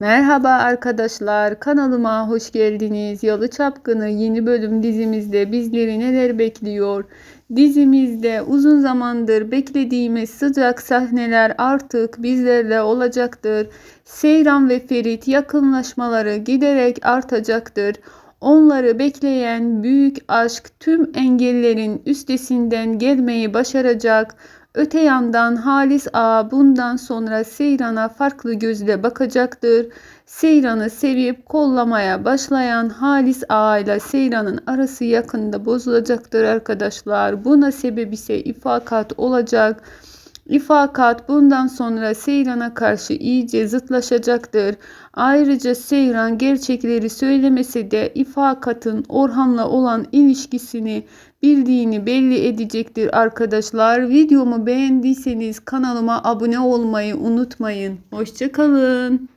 Merhaba arkadaşlar, kanalıma hoş geldiniz. Yalı Çapkını yeni bölüm dizimizde bizleri neler bekliyor? Dizimizde uzun zamandır beklediğimiz sıcak sahneler artık bizlerle olacaktır. Seyran ve Ferit yakınlaşmaları giderek artacaktır. Onları bekleyen büyük aşk tüm engellerin üstesinden gelmeyi başaracak. Öte yandan Halis Ağa bundan sonra Seyran'a farklı gözle bakacaktır. Seyran'ı sevip kollamaya başlayan Halis Ağa ile Seyran'ın arası yakında bozulacaktır arkadaşlar. Buna sebep ise ifakat olacak. İfakat bundan sonra Seyran'a karşı iyice zıtlaşacaktır. Ayrıca Seyran gerçekleri söylemese de İfakat'ın Orhan'la olan ilişkisini bildiğini belli edecektir arkadaşlar. Videomu beğendiyseniz kanalıma abone olmayı unutmayın. Hoşçakalın.